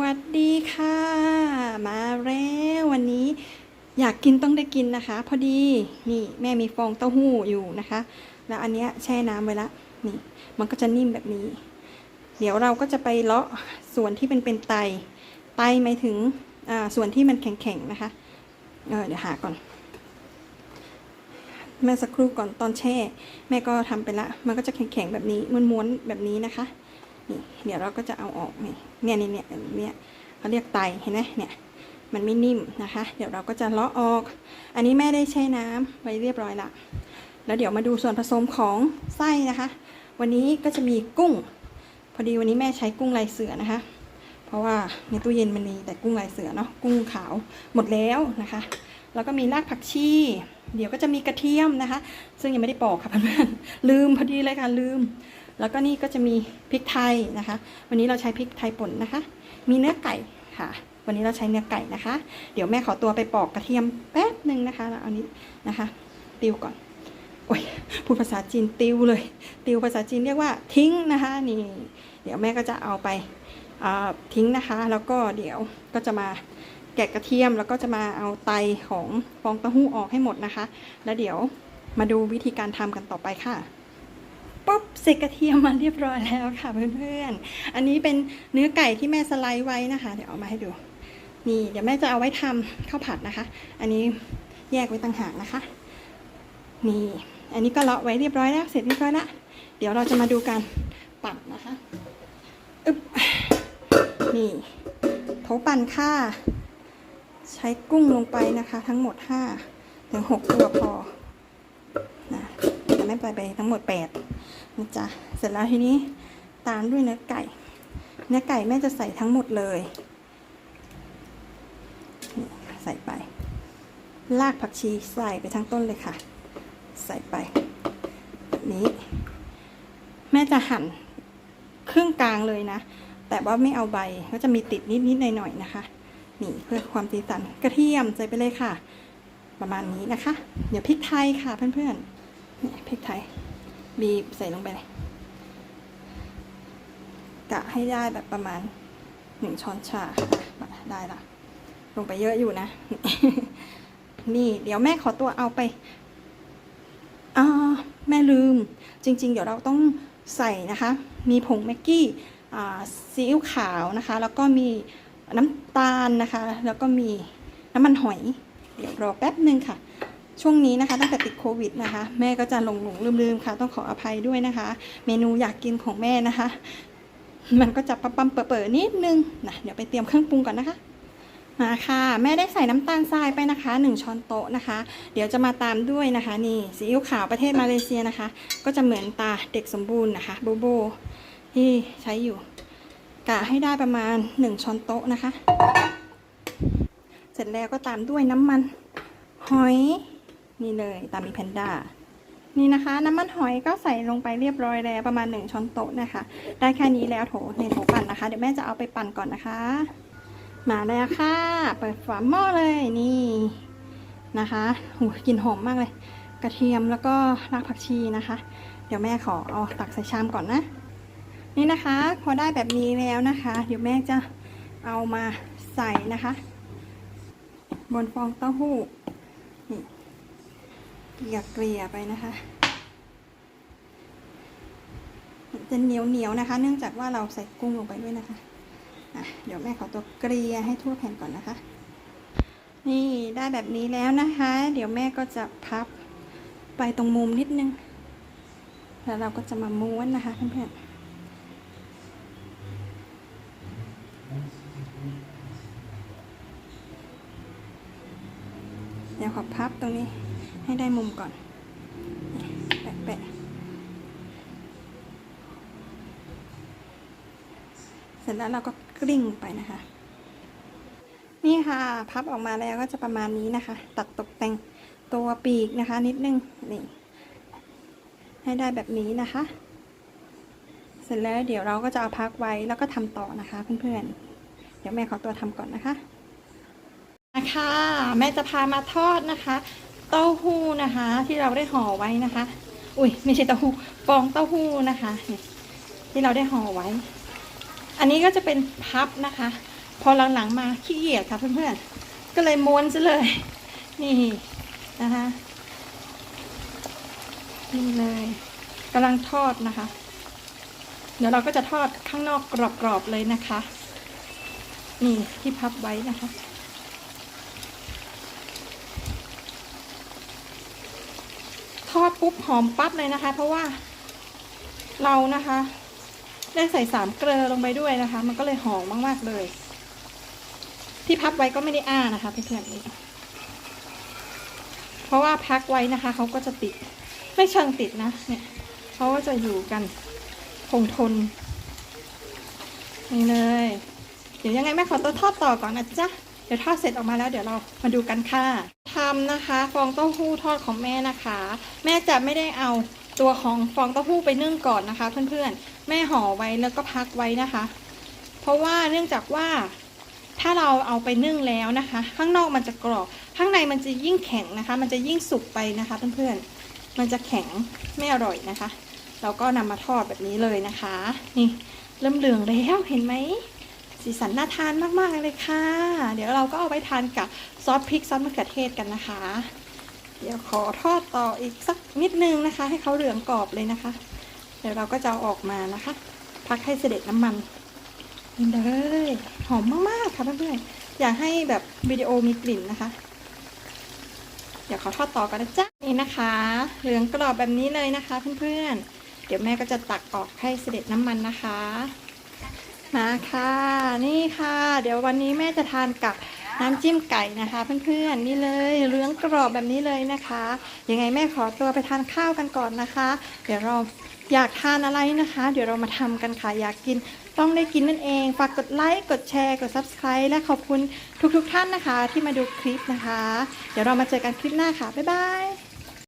วัสดีค่ะ มาแล้ววันนี้อยากกินต้องได้กินนะคะ พอดีนี่แม่มีฟองเต้าหู้อยู่นะคะ แล้วอันเนี้ยแช่น้ำไว้ละนี่ มันก็จะนิ่มแบบนี้ เดี๋ยวเราก็จะไปเลาะส่วนที่เป็นเป็นไตไตหมายถึงอ่าส่วนที่มันแข็งๆนะคะเออเดี๋ยวหาก่อนแม่สักครู่ก่อนตอนแช่ แม่ก็ทำไปละ มันก็จะแข็งๆแบบนี้ม้วนๆแบบนี้นะคะ นี่เดี๋ยวเราก็จะเอาออกนี่เนี่ยเนี่ยเนี่ยเนี่ยเขาเรียกไตเห็นไหมเนี่ยมันไม่นิ่มนะคะ เดี๋ยวเราก็จะเลาะออก อันนี้แม่ได้แช่น้ำไว้เรียบร้อยละแล้วเดี๋ยวมาดูส่วนผสมของไส้นะคะ วันนี้ก็จะมีกุ้ง พอดีวันนี้แม่ใช้กุ้งลายเสือนะคะ เพราะว่าในตู้เย็นมันมีแต่กุ้งลายเสือเนาะกุ้งขาวหมดแล้วนะคะ แล้วก็มีรากผักชี เดี๋ยวก็จะมีกระเทียมนะคะ ซึ่งยังไม่ได้ปอกค่ะเพื่อนๆลืมพอดีเลยค่ะลืม แล้วก็นี่ก็จะมีพริกไทยนะคะ วันนี้เราใช้พริกไทยป่นนะคะ มีเนื้อไก่ค่ะวันนี้เราใช้เนื้อไก่นะคะ เดี๋ยวแม่ขอตัวไปปอกกระเทียมแป๊บหนึ่งนะคะแล้วเอานี้นะคะ ติวก่อน โอ้ย พูดภาษาจีนติวเลย ติวภาษาจีนเรียกว่าทิ้งนะคะ นี่ เดี๋ยวแม่ก็จะเอาไปทิ้งนะคะ แล้วก็เดี๋ยวก็จะมา แกะกระเทียมแล้วก็จะมาเอาไตของฟองเต้าหู้ออกให้หมดนะคะ แล้วเดี๋ยวมาดูวิธีการทำกันต่อไปค่ะปุ๊บเสกกระเทียมมาเรียบร้อยแล้วค่ะเพื่อนๆ อันนี้เป็นเนื้อไก่ที่แม่สไลด์ไว้นะคะ เดี๋ยวเอามาให้ดู นี่เดี๋ยวแม่จะเอาไว้ทำข้าวผัดนะคะ อันนี้แยกไว้ต่างหากนะคะ นี่ อันนี้ก็เลาะไว้เรียบร้อยแล้ว เสร็จเรียบร้อยแล้วเดี๋ยวเราจะมาดูการปั่นนะคะ อึ๊บ นี่โถปั่นค่ะ ใช้กุ้งลงไปนะคะ ทั้งหมด5ถึง6ตัวพอนะจะไม่ไปไปทั้งหมด8นะจ๊ะเสร็จแล้วทีนี้ตามด้วยเนื้อไก่ เนื้อไก่แม่จะใส่ทั้งหมดเลย ใส่ไปรากผักชีใส่ไปทั้งต้นเลยค่ะ ใส่ไปแบบนี้ แม่จะหั่นครึ่งกลางเลยนะ แต่ว่าไม่เอาใบก็จะมีติดนิดๆหน่อยๆนะคะ นี่เพื่อความสีสันกระเทียมใส่ไปเลยค่ะ ประมาณนี้นะคะ เดี๋ยวพริกไทยค่ะเพื่อนๆนี่พริกไทย บีบใส่ลงไปเลยกะให้ได้แบบประมาณหนึ่งช้อนชาได้ละลงไปเยอะอยู่นะ นี่เดี๋ยวแม่ขอตัวเอาไปอ่าแม่ลืม จริง ๆ เดี๋ยวเราต้องใส่นะคะ มีผงแม็กกี้ซีอิ๊วขาวนะคะ แล้วก็มี น้ำตาลนะคะ แล้วก็มีน้ำมันหอย เดี๋ยวรอแป๊บหนึ่งค่ะ ช่วงนี้นะคะ ตั้งแต่ติดโควิดนะคะ แม่ก็จะหลงหลงลืมลืมค่ะ ต้องขออภัยด้วยนะคะ เมนูอยากกินของแม่นะคะ มันก็จะปั๊มปั๊มเปิดๆนิดนึงนะเดี๋ยวไปเตรียมเครื่องปรุงก่อนนะคะมาค่ะ แม่ได้ใส่น้ำตาลทรายไปนะคะ 1 ช้อนโต๊ะนะคะ เดี๋ยวจะมาตามด้วยนะคะ นี่ซีอิ๊วขาวประเทศมาเลเซียนะคะ ก็จะเหมือนตาเด็กสมบูรณ์นะคะโบโบที่ใช้อยู่ กะให้ได้ประมาณ 1 ช้อนโต๊ะนะคะ เสร็จแล้วก็ตามด้วยน้ำมันหอยนี่เลยตามมีแพนด้านี่นะคะ น้ำมันหอยก็ใส่ลงไปเรียบร้อยแล้วประมาณ 1 ช้อนโต๊ะนะคะ ได้แค่นี้แล้วโถในโถปั่นนะคะ เดี๋ยวแม่จะเอาไปปั่นก่อนนะคะ มาแล้วค่ะ เปิดฝาหม้อเลยนี่นะคะหูกลิ่นหอมมากเลย กระเทียมแล้วก็รากผักชีนะคะ เดี๋ยวแม่ขอเอาตักใส่ชามก่อนนะ นี่นะคะ พอได้แบบนี้แล้วนะคะ เดี๋ยวแม่จะเอามาใส่นะคะ บนฟองเต้าหู้นี่เกลี่ยเกลี่ยไปนะคะจะเหนียวเหนียวๆนะคะ เนื่องจากว่าเราใส่กุ้งลงไปด้วยนะคะะเดี๋ยวแม่ขอตัวเกลี่ยให้ทั่วแผ่นก่อนนะคะ นี่ได้แบบนี้แล้วนะคะ เดี๋ยวแม่ก็จะพับไปตรงมุมนิดนึง แล้วเราก็จะมาม้วนนะคะเพื่อนๆ เดี๋ยวขอพับตรงนี้ให้ได้มุมก่อน แปะแปะเสร็จแล้วเราก็กลิ้งไปนะคะ นี่ค่ะพับออกมาแล้วก็จะประมาณนี้นะคะ ตัดตกแต่งตัวปีกนะคะ นิดนึงนี่ให้ได้แบบนี้นะคะ เสร็จแล้วเดี๋ยวเราก็จะเอาพักไว้แล้วก็ทำต่อนะคะเพื่อนๆ เดี๋ยวแม่ขอตัวทำก่อนนะคะ นะคะแม่จะพามาทอดนะคะเต้าหู้นะคะ ที่เราได้ห่อไว้นะคะ อุ้ยไม่ใช่เต้าหู้ฟองเต้าหู้นะคะที่เราได้ห่อไว้ อันนี้ก็จะเป็นพับนะคะ พอหลังๆมาขี้เกียจค่ะเพื่อนๆก็เลยม้วนซะเลย นี่นะคะนี่เลยกำลังทอดนะคะ เดี๋ยวเราก็จะทอดข้างนอกกรอบๆเลยนะคะ นี่ที่พับไว้นะคะ ทอดปุ๊บหอมปั๊บเลยนะคะ เพราะว่าเรานะคะ ได้ใส่สามเกลือลงไปด้วยนะคะ มันก็เลยหอมมากๆเลย ที่พับไว้ก็ไม่ได้อ้านะคะเพื่อนๆนี่เพราะว่าพักไว้นะคะเขาก็จะติด ไม่เชิงติดนะเนี่ยเขาก็จะอยู่กันคงทนนี่เลย เดี๋ยวยังไงแม่ขอตัวทอดต่อก่อนนะจ๊ะ เดี๋ยวทอดเสร็จออกมาแล้วเดี๋ยวเรามาดูกันค่ะ ทำนะคะฟองเต้าหู้ทอดของแม่นะคะ แม่จะไม่ได้เอาตัวของฟองเต้าหู้ไปนึ่งก่อนนะคะ เพื่อนๆ แม่ห่อไว้แล้วก็พักไว้นะคะ เพราะว่าเนื่องจากว่าถ้าเราเอาไปนึ่งแล้วนะคะ ข้างนอกมันจะกรอบข้างในมันจะยิ่งแข็งนะคะ มันจะยิ่งสุกไปนะคะ เพื่อนๆ มันจะแข็งไม่อร่อยนะคะ เราก็นำมาทอดแบบนี้เลยนะคะ นี่เริ่มเหลืองแล้วเห็นไหม สีสันน่าทานมากๆเลยค่ะ เดี๋ยวเราก็เอาไปทานกับซอสพริกซอสมะเขือเทศกันนะคะ เดี๋ยวขอทอดต่ออีกสักนิดนึงนะคะ ให้เขาเหลืองกรอบเลยนะคะ เดี๋ยวเราก็จะเอาออกมานะคะ พักให้เสด็จน้ำมันนี่เลยหอมมากๆค่ะเพื่อนๆอยากให้แบบวิดีโอมีกลิ่นนะคะ เดี๋ยวขอทอดต่อกันนะจ๊ะนี่นะคะ เหลืองกรอบแบบนี้เลยนะคะ เพื่อนๆเดี๋ยวแม่ก็จะตักออกให้เสด็จน้ำมันนะคะ มาค่ะ นี่ค่ะ เดี๋ยววันนี้แม่จะทานกับน้ำจิ้มไก่นะคะเพื่อนๆนี่เลยเลื้องกรอบแบบนี้เลยนะคะยังไงแม่ขอตัวไปทานข้าวกันก่อนนะคะ เดี๋ยวเราอยากทานอะไรนะคะ เดี๋ยวเรามาทำกันค่ะอยากกินต้องได้กินนั่นเองฝากกดไลค์กดแชร์กด subscribe และขอบคุณทุกๆทท่านนะคะ ที่มาดูคลิปนะคะ เดี๋ยวเรามาเจอกันคลิปหน้าค่ะบ๊ายบาย